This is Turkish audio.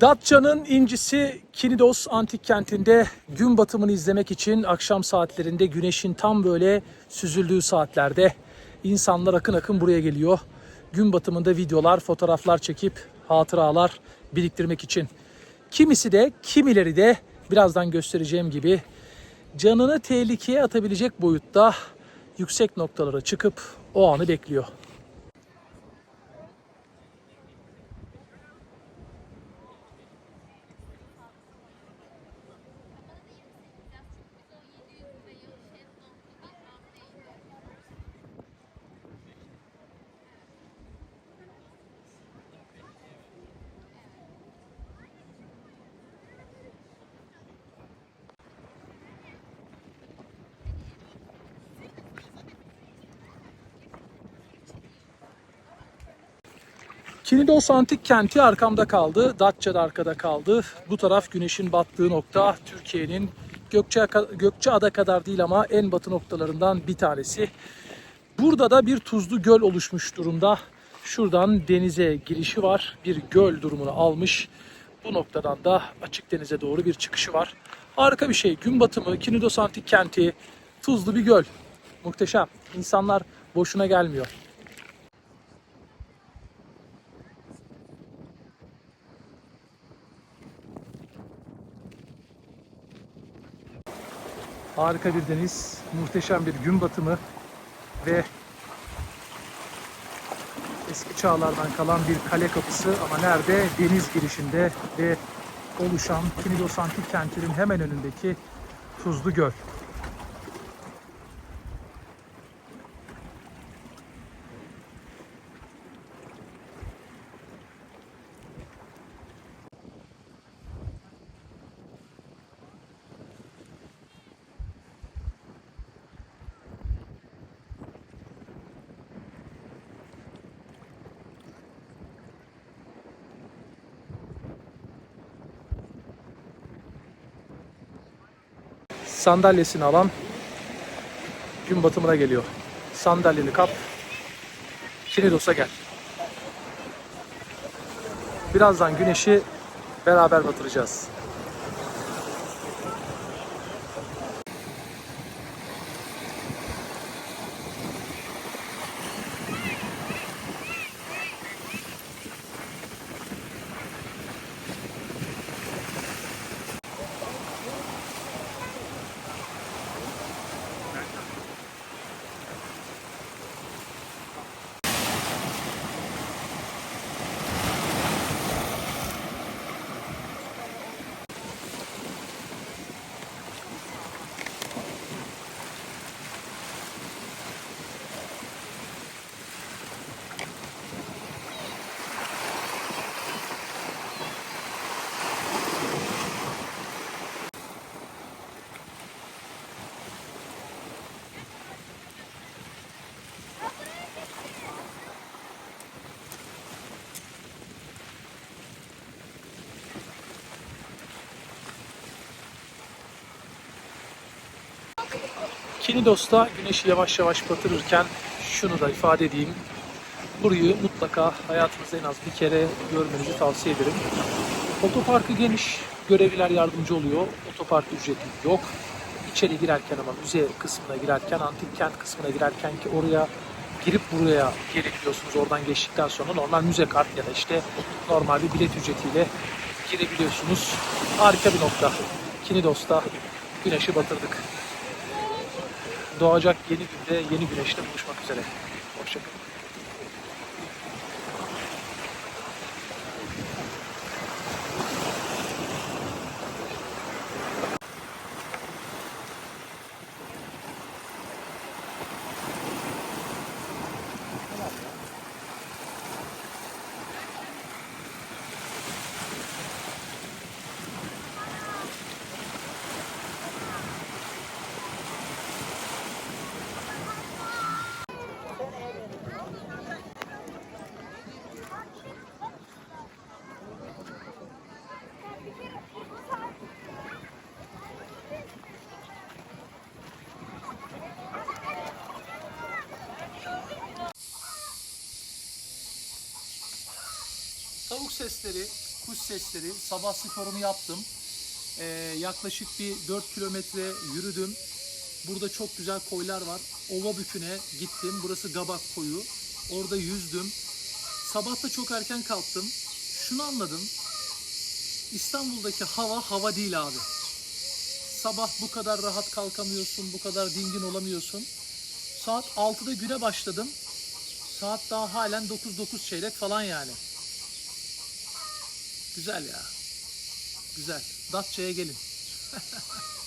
Datça'nın incisi Kinidos antik kentinde gün batımını izlemek için akşam saatlerinde güneşin tam böyle süzüldüğü saatlerde insanlar akın akın buraya geliyor. Gün batımında videolar, fotoğraflar çekip hatıralar biriktirmek için. Kimisi de, kimileri de birazdan göstereceğim gibi canını tehlikeye atabilecek boyutta yüksek noktalara çıkıp o anı bekliyor. Kinidos antik kenti arkamda kaldı. Datça da arkada kaldı. Bu taraf güneşin battığı nokta Türkiye'nin Gökçe, Gökçeada kadar değil ama en batı noktalarından bir tanesi. Burada da bir tuzlu göl oluşmuş durumda. Şuradan denize girişi var. Bir göl durumunu almış. Bu noktadan da açık denize doğru bir çıkışı var. Harika bir şey. Gün batımı, Kinidos antik kenti, tuzlu bir göl. Muhteşem. İnsanlar boşuna gelmiyor. Harika bir deniz, muhteşem bir gün batımı ve eski çağlardan kalan bir kale kapısı ama nerede? Deniz girişinde ve oluşan Kinidos Antik Kenti'nin hemen önündeki Tuzlu Göl. Sandalyesini alan gün batımına geliyor. Sandalyeni kap, Kinidos'a gel. Birazdan güneşi beraber batıracağız. Kinidos'ta güneşi yavaş yavaş batırırken şunu da ifade edeyim. Burayı mutlaka hayatınızda en az bir kere görmenizi tavsiye ederim. Otoparkı geniş, görevliler yardımcı oluyor. Otopark ücreti yok. İçeri girerken ama müze kısmına girerken, antik kent kısmına girerken ki oraya girip buraya gelebiliyorsunuz. Oradan geçtikten sonra normal müze kart ya da işte normal bir bilet ücretiyle girebiliyorsunuz. Harika bir nokta. Kinidos'ta güneşi batırdık doğacak yeni günde yeni güneşle buluşmak üzere. Hoşçakalın. Sesleri, kuş sesleri. Sabah sporumu yaptım. Ee, yaklaşık bir 4 kilometre yürüdüm. Burada çok güzel koylar var. Ova Bükü'ne gittim. Burası Gabak koyu. Orada yüzdüm. Sabah da çok erken kalktım. Şunu anladım. İstanbul'daki hava hava değil abi. Sabah bu kadar rahat kalkamıyorsun, bu kadar dingin olamıyorsun. Saat 6'da güne başladım. Saat daha halen 9-9 çeyrek falan yani. Güzel ya. Güzel. Datça'ya gelin.